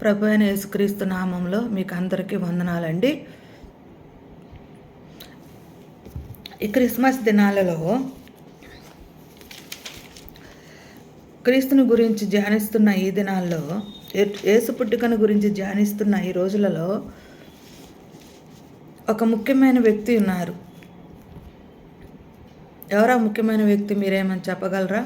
ప్రభు అయిన యేసుక్రీస్తు నామంలో మీకు అందరికీ వందనాలండి. ఈ క్రిస్మస్ దినాలలో క్రీస్తుని గురించి ధ్యానిస్తున్న ఈ దినాల్లో యేసు పుట్టుకను గురించి ధ్యానిస్తున్న ఈ రోజులలో ఒక ముఖ్యమైన వ్యక్తి ఉన్నారు. ఎవరా ముఖ్యమైన వ్యక్తి మీరేమని చెప్పగలరా?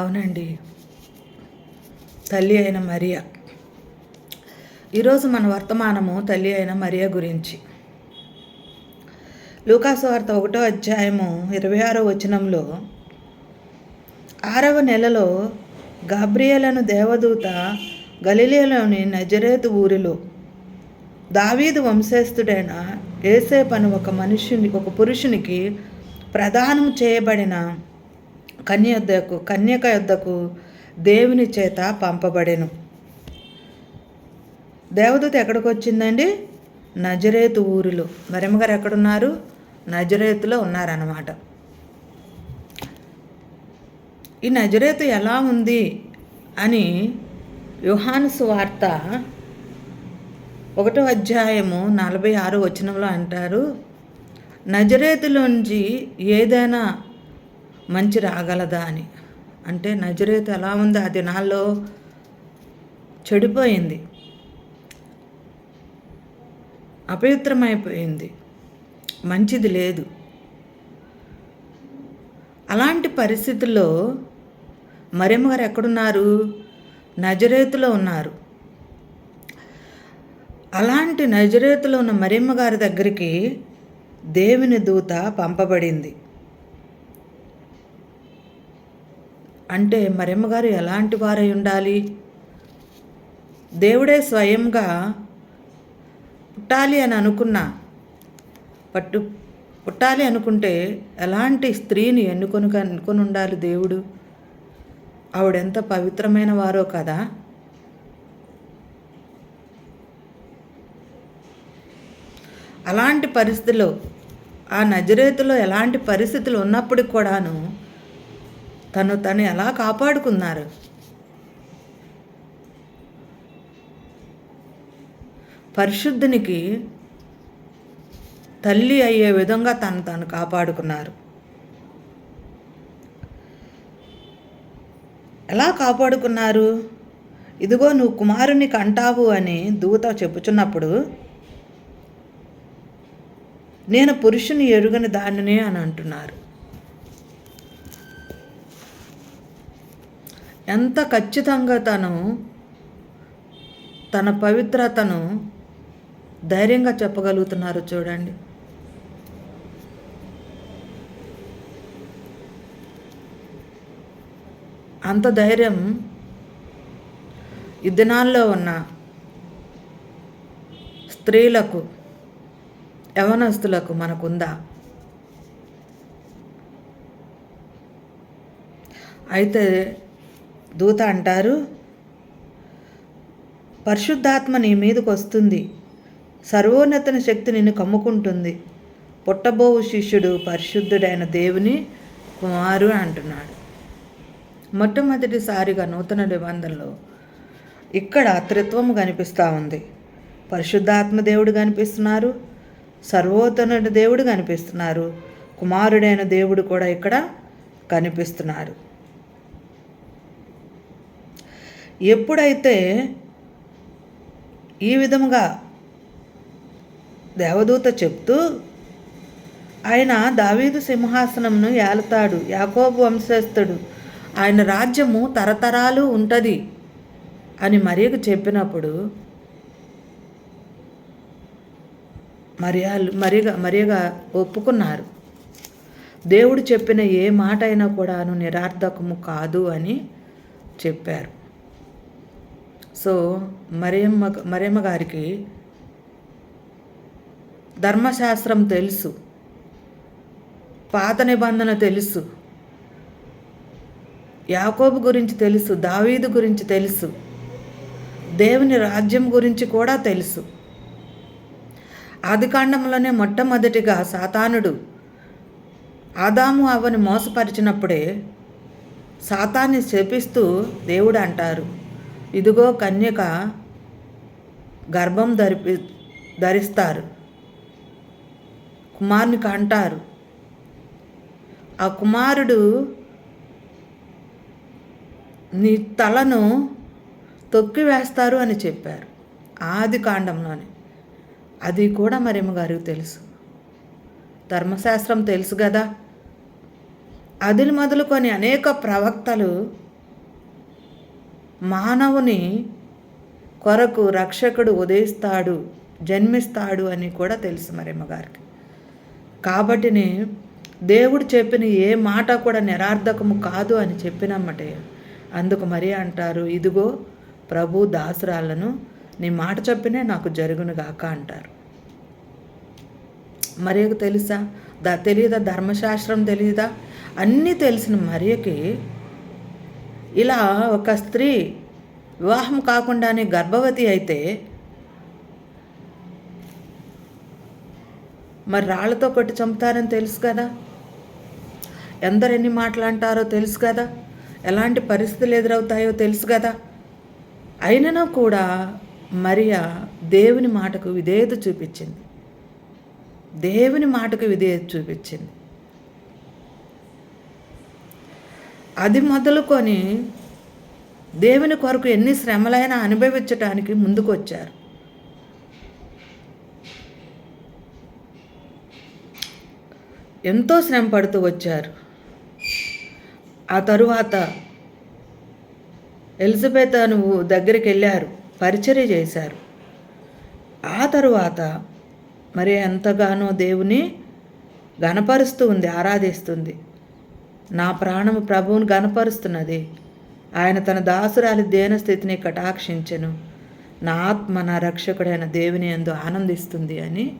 అవునండి. తల్లి అయిన మరియా. ఈరోజు మన వర్తమానము తల్లి అయిన మరియా గురించి. లూకాసు వార్త ఒకటో అధ్యాయము ఇరవై ఆరో వచనంలో ఆరవ నెలలో గాబ్రియలను దేవదూత గలిలియలోని నజరేతు ఊరిలో దావీదు వంశస్థుడైన ఏసేపు అను ఒక మనుషుని ఒక పురుషునికి ప్రదానం చేయబడిన కన్య యొద్దకు కన్యక యొద్దకు దేవుని చేత పంపబడెను. దేవదూత ఎక్కడికి వచ్చిందండి నజరేతు ఊరిలో. మరెమ్మగారు ఎక్కడున్నారు? నజరేతులో ఉన్నారన్నమాట. ఈ నజరేతు ఎలా ఉంది అని యుహాను సువార్త ఒకటో అధ్యాయము నలభై ఆరు వచనంలో అంటారు నజరేతులోంచి ఏదైనా మంచి రాగలదా అని. అంటే నజరేత్ ఎలా ఉంది ఆ దినాల్లో చెడిపోయింది. అపవిత్రమైపోయింది. మంచిది లేదు. అలాంటి పరిస్థితుల్లో మరేమ్మ గారు ఎక్కడున్నారు? నజరేతులో ఉన్నారు. అలాంటి నజరేతులో ఉన్న మరియమ్మ గారి దగ్గరికి దేవుని దూత పంపబడింది. అంటే మరెమ్మగారు ఎలాంటి వారై ఉండాలి? దేవుడే స్వయంగా పుట్టాలి అని అనుకున్నా పట్టు పుట్టాలి అనుకుంటే ఎలాంటి స్త్రీని ఎన్నుకొని ఎన్నుకొని ఉండాలి దేవుడు? ఆవిడెంత పవిత్రమైన వారో కదా? అలాంటి పరిస్థితిలో ఆ నజరేతులో ఎలాంటి పరిస్థితులు ఉన్నప్పటికి కూడాను తను తను ఎలా కాపాడుకున్నారు? పరిశుద్ధునికి తల్లి అయ్యే విధంగా తను తాను కాపాడుకున్నారు. ఎలా కాపాడుకున్నారు? ఇదిగో నువ్వు కుమారుని కంటావు అని దూత చెప్పుచున్నప్పుడు నేను పురుషుని ఎరుగని దానిని అని అంటున్నారు. ఎంత ఖచ్చితంగా తను తన పవిత్రతను ధైర్యంగా చెప్పగలుగుతున్నారు చూడండి. అంత ధైర్యం ఈ దినాల్లో ఉన్న స్త్రీలకు యవనస్తులకు మనకుందా? అయితే దూత అంటారు పరిశుద్ధాత్మ నీ మీదకి వస్తుంది. సర్వోన్నతన శక్తి నిన్ను కమ్ముకుంటుంది. పుట్టబోవు శిష్యుడు పరిశుద్ధుడైన దేవుని కుమారు అంటున్నాడు. మొట్టమొదటిసారిగా నూతన నిబంధనలో ఇక్కడ త్రిత్వము కనిపిస్తూ ఉంది. పరిశుద్ధాత్మ దేవుడు కనిపిస్తున్నారు సర్వోత్తనుడు దేవుడు కనిపిస్తున్నారు కుమారుడైన దేవుడు కూడా ఇక్కడ కనిపిస్తున్నారు. ఎప్పుడైతే ఈ విధముగా దేవదూత చెప్తూ ఆయన దావీదు సింహాసనంను ఏలుతాడు యాకోబు వంశస్థుడు ఆయన రాజ్యము తరతరాలు ఉంటుంది అని మరియకు చెప్పినప్పుడు మరియాలు మరియగా మరియగా ఒప్పుకున్నారు. దేవుడు చెప్పిన ఏ మాట అయినా కూడాను నిరార్థకము కాదు అని చెప్పారు. సో మరియమ్మ మరియమ్మ గారికి ధర్మశాస్త్రం తెలుసు. పాత నిబంధన తెలుసు. యాకోబు గురించి తెలుసు దావీదు గురించి తెలుసు. దేవుని రాజ్యం గురించి కూడా తెలుసు. ఆదికాండంలోనే మొట్టమొదటిగా సాతానుడు ఆదాము అవ్వని మోసపరిచినప్పుడే సాతాన్ని శపిస్తూ దేవుడు అంటారు. ఇదిగో కన్యక గర్భం ధరిపి ధరిస్తారు. కుమారునికి అంటారు ఆ కుమారుడు నీ తలను తొక్కి వేస్తారు అని చెప్పారు ఆది కాండంలోనే. అది కూడా మరేమో గారికి తెలుసు. ధర్మశాస్త్రం తెలుసు కదా అది మొదలుకొని అనేక ప్రవక్తలు మానవుని కొరకు రక్షకుడు ఉదయిస్తాడు జన్మిస్తాడు అని కూడా తెలుసు మరి గారికి కాబట్టిని దేవుడు చెప్పిన ఏ మాట కూడా నిరార్థకము కాదు అని చెప్పినమ్మటే. అందుకు మరి అంటారు ఇదిగో ప్రభు దాసురాలను నీ మాట చెప్పినే నాకు జరుగును గాక అంటారు. మరియకు తెలుసా? ద తెలియదా ధర్మశాస్త్రం తెలియదా అన్నీ తెలిసిన మరియకి ఇలా ఒక స్త్రీ వివాహం కాకుండానే గర్భవతి అయితే మరి రాళ్ళతో కొట్టి చంపుతారని తెలుసు కదా? ఎందరు ఎన్ని మాటలు అంటారో తెలుసు కదా? ఎలాంటి పరిస్థితులు ఎదురవుతాయో తెలుసు కదా? అయినను కూడా మరియా దేవుని మాటకు విధేయత చూపించింది. దేవుని మాటకు విధేయత చూపించింది. అది మొదలుకొని దేవుని కొరకు ఎన్ని శ్రమలైనా అనుభవించటానికి ముందుకొచ్చారు. ఎంతో శ్రమ పడుతూ వచ్చారు. ఆ తరువాత ఎలిజబెత్ నువ్వు దగ్గరికి వెళ్ళారు పరిచర్య చేశారు. ఆ తరువాత మరి ఎంతగానో దేవుని గణపరుస్తూ ఉంది ఆరాధిస్తుంది నా ప్రాణము ప్రభువుని గనపరుస్తున్నది ఆయన తన దాసురాలి దేన స్థితిని కటాక్షించెను. నా ఆత్మ నా రక్షకుడైన దేవుని ఎందు ఆనందిస్తుంది అని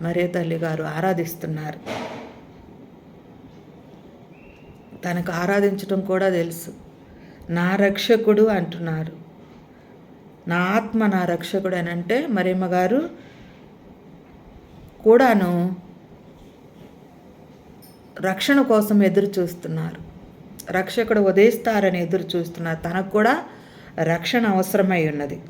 మరే తల్లి గారు ఆరాధిస్తున్నారు. తనకు ఆరాధించడం కూడా తెలుసు. నా రక్షకుడు అంటున్నారు. నా ఆత్మ నా రక్షకుడు అని అంటే మరేమ్మ గారు కూడాను రక్షణ కోసం ఎదురు చూస్తున్నారు. రక్షకుడు ఉదయిస్తారని ఎదురు చూస్తున్నారు తనకు కూడా రక్షణ అవసరమై ఉన్నది.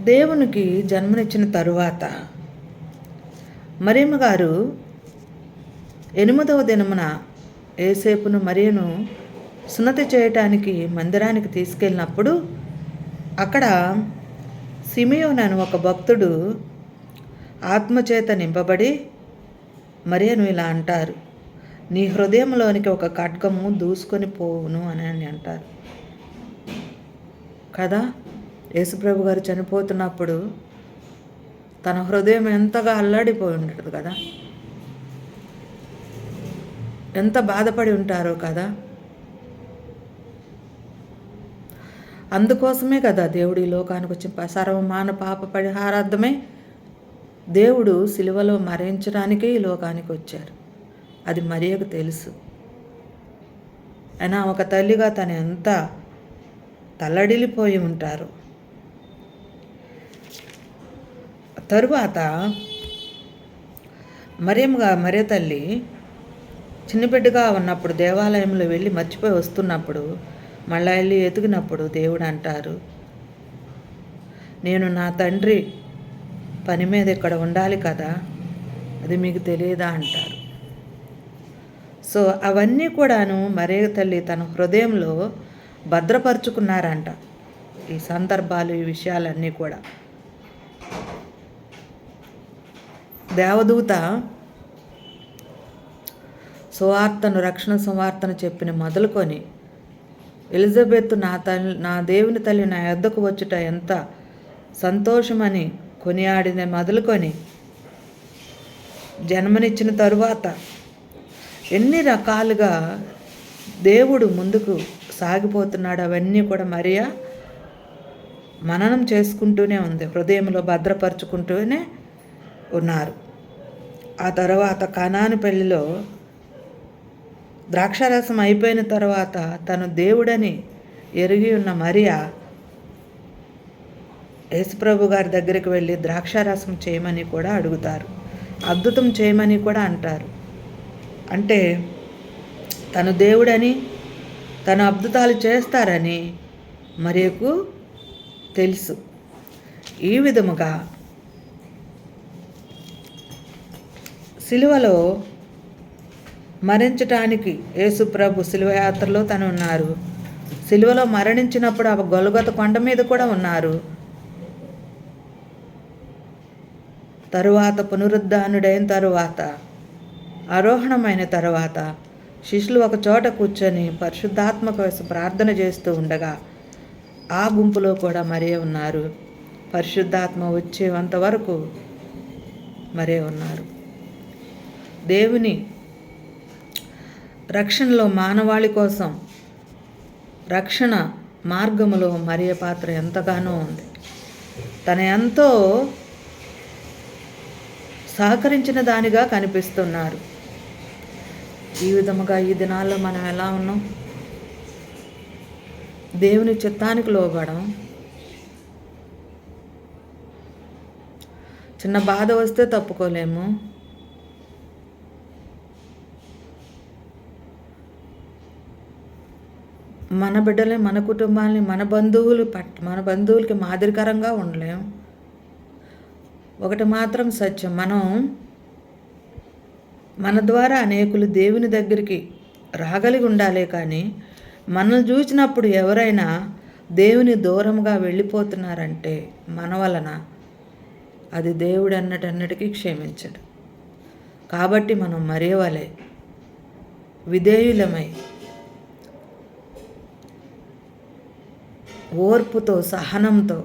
దేవునికి జన్మనిచ్చిన తరువాత మరియమ్మ గారు ఎనిమిదవ దినమున ఏసేపును మరియను సున్నతి చేయటానికి మందిరానికి తీసుకెళ్ళినప్పుడు అక్కడ సిమియోన్ అని ఒక భక్తుడు ఆత్మచేత నింపబడి మరియను ఇలా అంటారు. నీ హృదయంలోనికి ఒక ఖడ్గము దూసుకొని పోవును అని అని అంటారు. కదా? యేసుప్రభు గారు చనిపోతున్నప్పుడు తన హృదయం ఎంతగా అల్లాడిపోయి ఉంటుంది కదా? ఎంత బాధపడి ఉంటారో కదా? అందుకోసమే కదా దేవుడు ఈ లోకానికి వచ్చి సర్వమాన పాప పరిహారార్థమే దేవుడు సిలువలో మరణించడానికే ఈ లోకానికి వచ్చారు. అది మరియకు తెలుసు. అయినా ఒక తల్లిగా తను ఎంత తల్లడిల్లిపోయి ఉంటారు. తరువాత మరియమ్గా మరే తల్లి చిన్నబిడ్డగా ఉన్నప్పుడు దేవాలయంలో వెళ్ళి మర్చిపోయి వస్తున్నప్పుడు మళ్ళా వెళ్ళి ఎతికినప్పుడు దేవుడు అంటారు నేను నా తండ్రి పని మీద ఇక్కడ ఉండాలి కదా? అది మీకు తెలియదా అంటారు. సో అవన్నీ కూడాను మరే తల్లి తన హృదయంలో భద్రపరుచుకున్నారంట ఈ సందర్భాలు ఈ విషయాలన్నీ కూడా. దేవదూత సువార్తను రక్షణ సువార్తను చెప్పిన మొదలుకొని ఎలిజబెత్ నా తల్లి నా దేవుని తల్లి నా యొద్దకు వచ్చుట ఎంత సంతోషమని కొనియాడిన మొదలుకొని జన్మనిచ్చిన తరువాత ఎన్ని రకాలుగా దేవుడు ముందుకు సాగిపోతున్నాడు అవన్నీ కూడా మరియా మననం చేసుకుంటూనే ఉంది హృదయంలో భద్రపరుచుకుంటూనే ఉన్నారు. ఆ తర్వాత కనాను పెళ్ళిలో ద్రాక్షారసం అయిపోయిన తర్వాత తను దేవుడని ఎరిగి ఉన్న మరియా యేసుప్రభు గారి దగ్గరికి వెళ్ళి ద్రాక్షారసం చేయమని కూడా అడుగుతారు. అద్భుతం చేయమని కూడా అంటారు. అంటే తను దేవుడని తను అద్భుతాలు చేస్తారని మరియకు తెలుసు. ఈ విధముగా సిలువలో మరణించటానికి యేసుప్రభు సిలువయాత్రలో తను ఉన్నారు. సిలువలో మరణించినప్పుడు ఆ గొలగత కొండ మీద కూడా ఉన్నారు. తరువాత పునరుద్ధానుడైన తరువాత ఆరోహణమైన తరువాత శిష్యులు ఒక చోట కూర్చొని పరిశుద్ధాత్మ కోసం ప్రార్థన చేస్తూ ఉండగా ఆ గుంపులో కూడా మరే ఉన్నారు. పరిశుద్ధాత్మ వచ్చేంత వరకు మరే ఉన్నారు. దేవుని రక్షణలో మానవాళి కోసం రక్షణ మార్గములో మరియ పాత్ర ఎంతగానో ఉంది. తన ఎంతో సహకరించిన దానిగా కనిపిస్తున్నారు. ఈ విధముగా ఈ దినాల్లో మనం ఎలా ఉన్నాం? దేవుని చిత్తానికి లోబడం చిన్న బాధ వస్తే తప్పుకోలేము. మన బిడ్డలని మన కుటుంబాలని మన బంధువులు పట్ మన బంధువులకి మాదిరికరంగా ఉండలేం. ఒకటి మాత్రం సత్యం. మనం మన ద్వారా అనేకులు దేవుని దగ్గరికి రాగలిగి ఉండాలే కానీ మనల్ని చూసినప్పుడు ఎవరైనా దేవుని దూరంగా వెళ్ళిపోతున్నారంటే మన వలన అది దేవుడు అన్నటన్నిటికీ క్షమించడు. కాబట్టి మనం మరేవలే? విధేయులమై ఓర్పుతో సహనంతో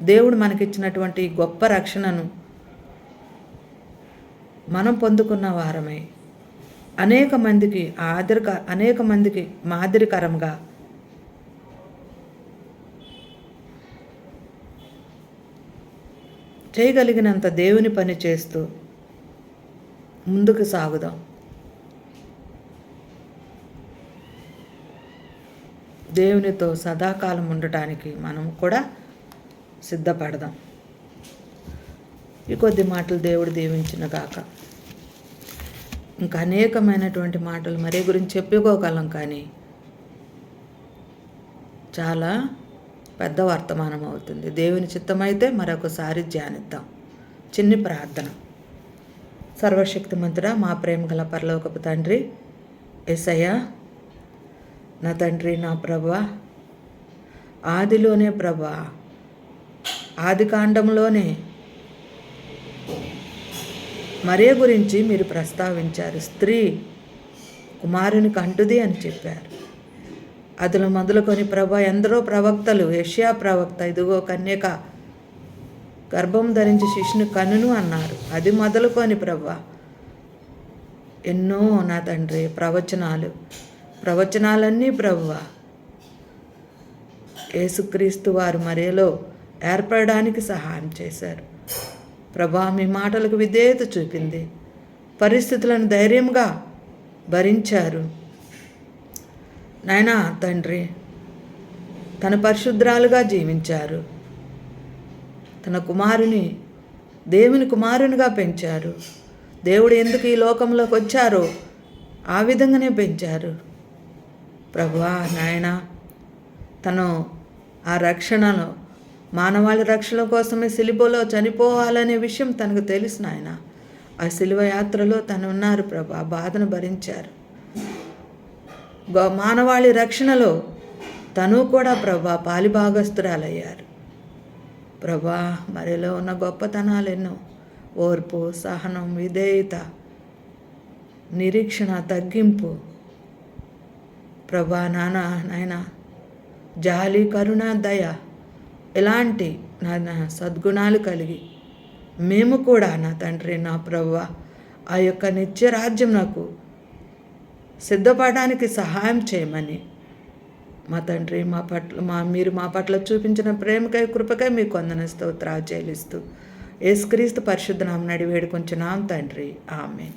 దేవుడు మనకిచ్చినటువంటి గొప్ప రక్షణను మనం పొందుకున్న వారమై. అనేక మందికి ఆదరిక అనేక మందికి మాదిరికరంగా చేయగలిగినంత దేవుని పని చేస్తూ ముందుకు సాగుదాం. దేవునితో సదాకాలం ఉండటానికి మనం కూడా సిద్ధపడదాం. ఈ కొద్ది మాటలు దేవుడు దీవించిన గాక. ఇంకా అనేకమైనటువంటి మాటలు మరీ గురించి చెప్పుకోగలం కానీ చాలా పెద్ద వర్తమానం అవుతుంది. దేవుని చిత్తమైతే మరొకసారి ధ్యానిద్దాం. చిన్ని ప్రార్థన. సర్వశక్తిమంతుడా మా ప్రేమ గల పరలోకపు తండ్రి ఎసయ్య నా తండ్రి నా ప్రభా ఆదిలోనే ప్రభా ఆది కాండంలోనే మరే గురించి మీరు ప్రస్తావించారు? స్త్రీ కుమారుని కంటుది అని చెప్పారు. అతను మొదలుకొని ప్రభ ఎందరో ప్రవక్తలు ఏషియా ప్రవక్త ఇదిగో కన్యక గర్భం ధరించి శిష్యుని కనును అన్నారు. అది మొదలుకొని ప్రభ ఎన్నో నా తండ్రి ప్రవచనాలు. ప్రవచనాలన్నీ ప్రభువ యేసుక్రీస్తు వారు మరేలో ఏర్పడడానికి సహాయం చేశారు. ప్రభా మీ మాటలకు విధేయత చూపింది. పరిస్థితులను ధైర్యంగా భరించారు. నాయనా తండ్రి తన పరిశుద్ధాలుగా జీవించారు. తన కుమారుని దేవుని కుమారునిగా పెంచారు. దేవుడు ఎందుకు ఈ లోకంలోకి వచ్చారో ఆ విధంగానే పెంచారు. ప్రభువా నాయన తను ఆ రక్షణలో మానవాళి రక్షణ కోసమే సిలుబలో చనిపోవాలనే విషయం తనకు తెలుసు నాయన. ఆ శిలువ యాత్రలో తను ఉన్నారు ప్రభు ఆ బాధను భరించారు. మానవాళి రక్షణలో తను కూడా ప్రభా పాలిభాగస్తురాలయ్యారు ప్రభా మరిలో ఉన్న గొప్పతనాలు ఎన్నో ఓర్పు సహనం విధేయత నిరీక్షణ తగ్గింపు. ప్రభా నానా నాయన జాలి కరుణ దయ ఎలాంటి నా సద్గుణాలు కలిగి మేము కూడా నా తండ్రి నా ప్రవ్వ ఆ యొక్క నిత్య రాజ్యం నాకు సిద్ధపడడానికి సహాయం చేయమని మా తండ్రి మా పట్ల మా మీరు మా పట్ల చూపించిన ప్రేమకై కృపకై మీకు వందన స్తోత్రాలు చెల్లిస్తూ ఏసుక్రీస్తు పరిశుద్ధ నామనడి వేడుకొంచున్నాం తండ్రి. ఆమె